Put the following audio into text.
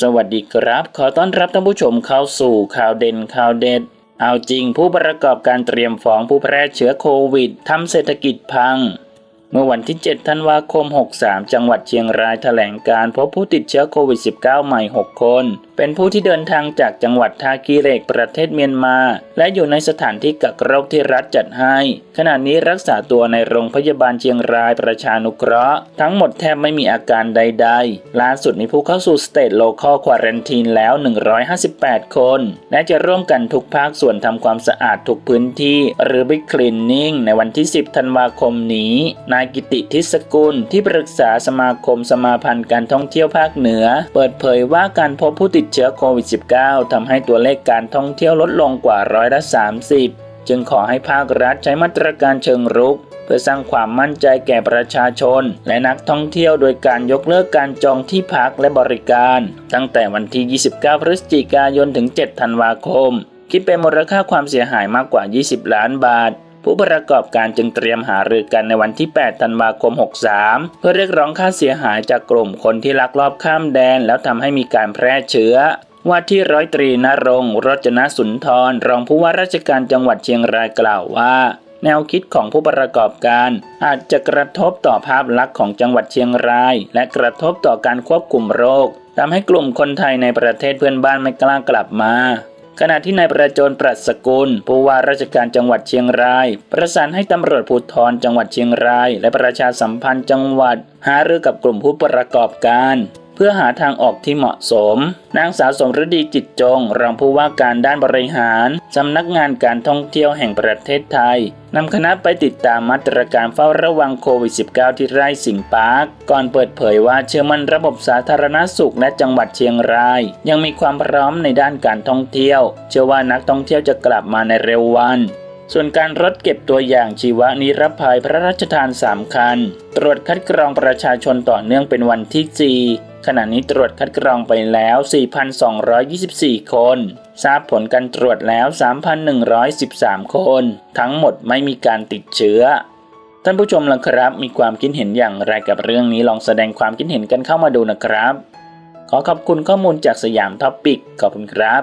สวัสดีครับ ขอต้อนรับท่านผู้ชมเข้าสู่ข่าวเด่นข่าวเด็ด เอาจริงผู้ประกอบการเตรียมฟ้องผู้แพร่เชื้อโควิดทำเศรษฐกิจพัง เมื่อวันที่ 7 ธันวาคม 63 จังหวัดเชียงรายแถลงการพบผู้ติดเชื้อโควิด -19 ใหม่ 6 คน เป็นผู้ที่เดินทางจากจังหวัดทากีเหลกประเทศเมียนมา และอยู่ในสถานที่กักโรคที่รัฐจัดให้ ขณะนี้รักษาตัวในโรงพยาบาลเชียงรายประชานุเคราะห์ ทั้งหมดแทบไม่มีอาการใด ๆ ล่าสุดมีผู้เข้าสู่สเตทโลคอลควารันทีนแล้ว 158 คน และจะร่วมกันทุกภาคส่วนทำความสะอาดทุกพื้นที่หรือบิ๊กคลีนนิ่งในวันที่ 10 ธันวาคมนี้ นายกิติทิศกุลที่ปรึกษาสมาคมสมาพันธ์การท่องเที่ยวภาคเหนือ เปิดเผยว่าการพบผู้ติดเชื้อโควิด -19 ทำให้ตัวเลขการท่องเที่ยวลดลงกว่าร้อยละ 30 จึงขอให้ภาครัฐใช้มาตรการเชิงรุก เพื่อสร้างความมั่นใจแก่ประชาชน และนักท่องเที่ยวโดยการยกเลิกการจองที่พักและบริการ ตั้งแต่วันที่ 29 พฤศจิกายนถึง 7 ธันวาคม คิดเป็นมูลค่าความเสียหายมากกว่า 20 ล้านบาท ผู้ประกอบการจึงเตรียมหารือกันในวันที่ 8 ธันวาคม 63 เพื่อเรียกร้องค่าเสียหายจากกลุ่มคนที่ลักลอบข้ามแดน แล้วทำให้มีการแพร่เชื้อว่าที่ร้อยตรีนรงค์รจนสุนทร รองผู้ว่าราชการจังหวัดเชียงรายกล่าวว่า แนวคิดของผู้ประกอบการ อาจจะกระทบต่อภาพลักษณ์ของจังหวัดเชียงราย และกระทบต่อการควบคุมโรคทำให้กลุ่มคนไทยในประเทศเพื่อนบ้านไม่กล้ากลับมา ขณะที่นายประจนปรัชสกุลผู้ว่าราชการจังหวัดเชียงราย ประสานให้ตำรวจภูธรจังหวัดเชียงราย และประชาสัมพันธ์จังหวัดหารือกับกลุ่มผู้ประกอบการ พื่อหาทางออกที่เหมาะสม นางสาวสมฤดีจิตจง รองผู้ว่าการด้านบริหารสำนักงานการท่องเที่ยวแห่งประเทศไทยนำคณะไปติดตามมาตรการเฝ้าระวังโควิด -19 ที่ไร่สิงปาร์คก่อนเปิดเผยว่าเชื่อมั่นระบบสาธารณสุขและจังหวัดเชียงราย ยังมีความพร้อมในด้านการท่องเที่ยว เชื่อว่านักท่องเที่ยวจะกลับมาในเร็ววัน ส่วนการรถเก็บตัวอย่างชีวนิรภัยพระราชทาน 3 คัน ตรวจคัดกรองประชาชนต่อเนื่องเป็นวันที่ 4 ขณะนี้ตรวจคัดกรองไปแล้ว 4,224 คน ทราบผลการตรวจแล้ว 3,113 คน ทั้งหมดไม่มีการติดเชื้อท่านผู้ชมล่ะครับ มีความคิดเห็นอย่างไรกับเรื่องนี้ลองแสดงความคิดเห็นกันเข้ามาดูนะครับ ขอขอบคุณข้อมูลจากสยามท็อปปิกขอบคุณครับ